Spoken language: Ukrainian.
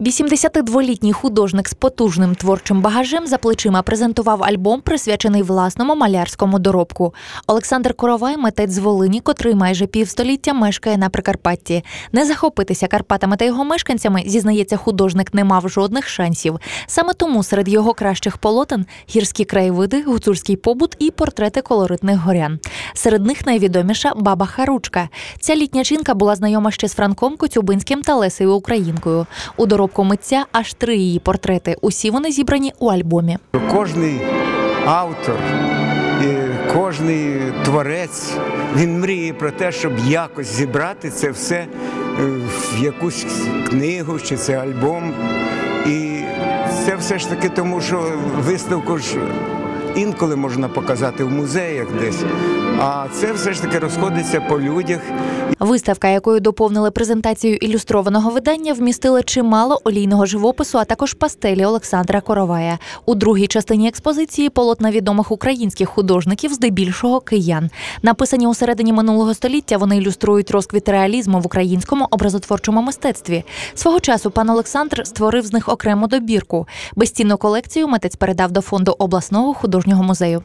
82-літній художник з потужним творчим багажем за плечима презентував альбом, присвячений власному малярському доробку. Олександр Коровай, митець з Волині, котрий майже півстоліття мешкає на Прикарпатті. Не захопитися Карпатами та його мешканцями, зізнається, художник не мав жодних шансів. Саме тому серед його кращих полотен гірські краєвиди, гуцульський побут і портрети колоритних горян. Серед них найвідоміша баба Харучка. Ця літня жінка була знайома ще з Франком Коцюбинським та Лесею Українкою. У доробку митця аж три її портрети. Усі вони зібрані у альбомі. Кожний автор, кожний творець, він мріє про те, щоб якось зібрати це все е, в якусь книгу чи це альбом. І це все ж таки тому, що виставку ж інколи можна показати в музеях десь, а це все ж таки розходиться по людях. Виставка, якою доповнили презентацію ілюстрованого видання, вмістила чимало олійного живопису, а також пастелі Олександра Коровая. У другій частині експозиції полотна відомих українських художників, здебільшого киян. Написані у середині минулого століття, вони ілюструють розквіт реалізму в українському образотворчому мистецтві. Свого часу пан Олександр створив з них окрему добірку. Безцінну колекцію митець передав до фонду обласного художнього музею.